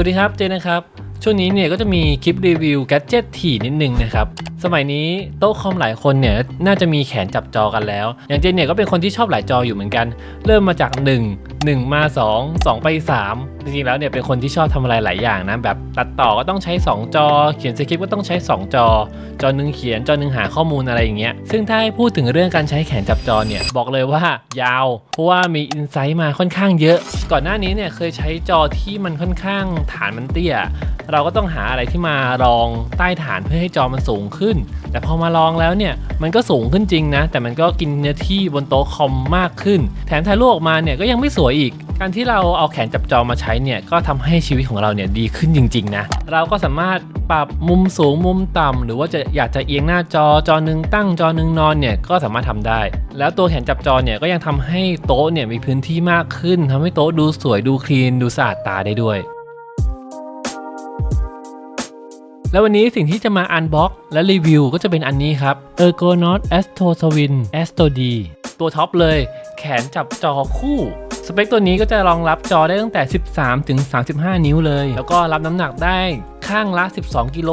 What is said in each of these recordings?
สวัสดีครับเจนะครับ ช่วงนี้เนี่ยก็จะมีคลิปรีวิวแกดเจิตถี่นิดนึงนะครับ สมัยนี้โต๊ะคอมหลายคนเนี่ยน่าจะมีแขนจับจอกันแล้ว อย่างเจนเนี่ยก็เป็นคนที่ชอบหลายจออยู่เหมือนกัน เริ่มมาจาก 1 1 มา 2 2 ไป 3 จริงๆแล้วเนี่ยเป็นคนที่ชอบทำอะไรหลายอย่างนะแบบตัดต่อก็ต้องใช้ 2 จอ เขียนสคริปต์ก็ต้องใช้ 2 จอ จอหนึ่งเขียนจอหนึ่งหาข้อมูลอะไรอย่างเงี้ยซึ่งถ้าให้พูดถึงเรื่องการใช้แขนจับจอเนี่ยบอกเลยว่ายาว เพราะว่ามีอินไซต์มาค่อนข้างเยอะ ก่อนหน้านี้เนี่ยเคยใช้จอที่มันค่อนข้างฐานมันเตี้ย เราก็ต้องหาอะไรที่มารองใต้ฐานเพื่อให้จอมันสูงขึ้นแต่พอมาลองแล้วเนี่ยมันก็สูงขึ้นจริงนะ แต่มันก็กินเนื้อที่บนโต๊ะคอมมากขึ้น แถมถ่ายรูปออกมาเนี่ยก็ยังไม่สวยอีก การที่เราเอาแขนจับจอมาใช้เนี่ยก็ทำให้ชีวิตของเราเนี่ยดีขึ้นจริง ๆ นะ เราก็สามารถปรับมุมสูงมุมต่ำหรือว่าจะอยากจะเอียงหน้าจอจอหนึ่งตั้งจอหนึ่งนอนเนี่ยก็สามารถทำได้ แล้วตัวแขนจับจอเนี่ยก็ยังทำให้โต๊ะเนี่ยมีพื้นที่มากขึ้นทำให้โต๊ะดูสวยดูคลีนดูสะอาดตาได้ด้วย แล้ววันนี้สิ่งที่จะมาอันบ็อกและรีวิวก็จะเป็นอันนี้ครับ Ergonaut Astro Twin Astro D ตัวท็อปเลย แขนจับจอคู่สเปคตัวนี้ก็จะรองรับจอได้ตั้งแต่ 13 ถึง 35 นิ้วเลย แล้วก็รับน้ำหนักได้ข้างละ 12 กิโล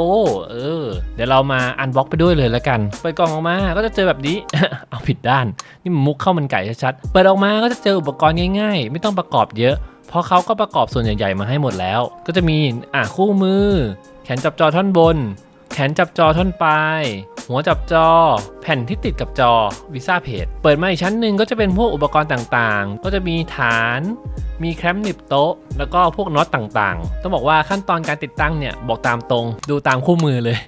เออ เดี๋ยวเรามาอันบ็อกไปด้วยเลยแล้วกัน เปิดกล่องออกมา ก็จะเจอแบบนี้ เอาผิดด้าน นี่มุกเข้ามันไก่ชัดๆ เปิดออกมาก็จะเจออุปกรณ์ง่ายๆ ไม่ต้องประกอบเยอะ เพราะเขาก็ประกอบส่วนใหญ่ๆมาให้หมดแล้ว ก็จะมีอะคู่มือ ขนจับจอท่อนบน แขนจับจอท่อนปลาย หัวจับจอ แผ่นที่ติดกับจอวิซ่าเพจเปิดมาอีกชั้นหนึ่งก็จะเป็นพวกอุปกรณ์ต่างๆ ก็จะมีฐาน มีแคมป์หนิบโต๊ะ แล้วก็พวกน็อตต่างๆ ต้องบอกว่าขั้นตอนการติดตั้งเนี่ย บอกตามตรง ดูตามคู่มือเลย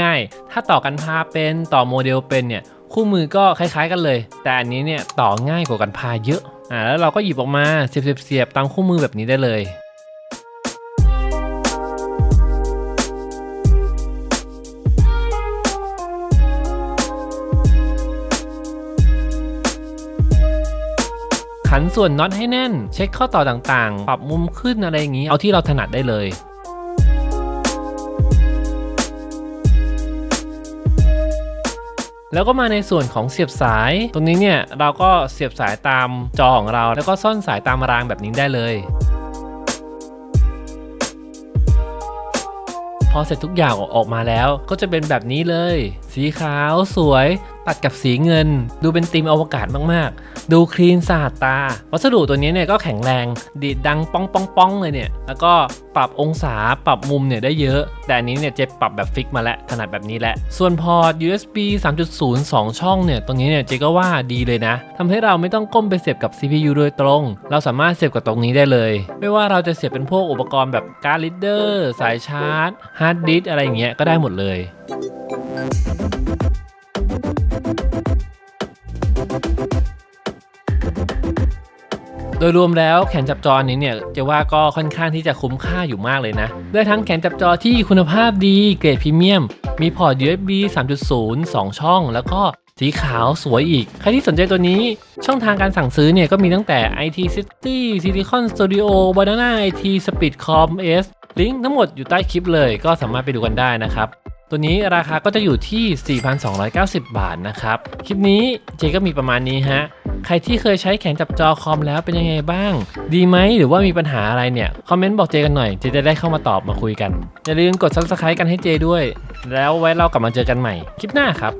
ง่าย ๆ ถ้าต่อกันพาเป็นต่อโมเดลเป็นเนี่ยคู่มือก็คล้ายๆกันเลย แต่อันนี้เนี่ยต่อง่ายกว่ากันพาเยอะอ่าแล้วเราก็หยิบออกมาเสียบๆๆตามคู่มือแบบนี้ได้เลย ขันส่วนน็อตให้แน่น เช็คข้อต่อต่างๆ ปรับมุมขึ้นอะไรอย่างนี้ เอาที่เราถนัดได้เลยแล้วก็มาในส่วนของเสียบสาย ตรงนี้เนี่ยเราก็เสียบสายตามจอของเรา แล้วก็ซ่อนสายตามรางแบบนี้ได้เลย พอเสร็จทุกอย่างออกมาแล้วก็จะเป็นแบบนี้เลย สีขาวสวย ตัดกับสีเงิน ดูเป็นธีมอวกาศมากๆ ดูคลีนสะอาดตา วัสดุตัวนี้เนี่ยก็แข็งแรง ดีดดังป้องป้องป้องเลยเนี่ย แล้วก็ปรับองศาปรับมุมเนี่ยได้เยอะ แต่อันนี้เนี่ยเจ๊ปรับแบบฟิกมาแล้วถนัดแบบนี้แหละ ส่วนพอร์ต USB 3.0 2 ช่องเนี่ยตรงนี้เนี่ยเจ๊ก็ว่าดีเลยนะทำให้เราไม่ต้องก้มไปเสียบกับ CPU โดยตรง เราสามารถเสียบกับตรงนี้ได้เลย ไม่ว่าเราจะเสียบเป็นพวกอุปกรณ์แบบการ์ดลีดเดอร์สายชาร์จฮาร์ดดิสอะไรอย่างเงี้ยก็ได้หมดเลย โดยรวมแล้วแขนจับจอนี้เนี่ยจะว่าก็ค่อนข้างที่จะคุ้มค่าอยู่มากเลยนะด้วยทั้งแขนจับจอที่คุณภาพดีเกรดพรีเมียม มีพอร์ต USB 3.0 2 ช่อง แล้วก็สีขาวสวยอีก ใครที่สนใจตัวนี้ช่องทางการสั่งซื้อเนี่ยก็มีตั้งแต่ IT City Silicon Studio Banana IT Speedcom S ลิงก์ทั้งหมดอยู่ใต้คลิปเลยก็สามารถไปดูกันได้นะครับ ตัวนี้ราคาก็จะอยู่ที่ 4,290 บาทนะครับ คลิปนี้เจก็มีประมาณนี้ฮะ ใครที่เคยใช้แขนจับจอคอมแล้วเป็นยังไงบ้าง ดีไหมหรือว่ามีปัญหาอะไรเนี่ย คอมเมนต์บอกเจกันหน่อยเจจะได้เข้ามาตอบมาคุยกัน อย่าลืมกด subscribe กันให้เจด้วย แล้วไว้เรากลับมาเจอกันใหม่คลิปหน้าครับ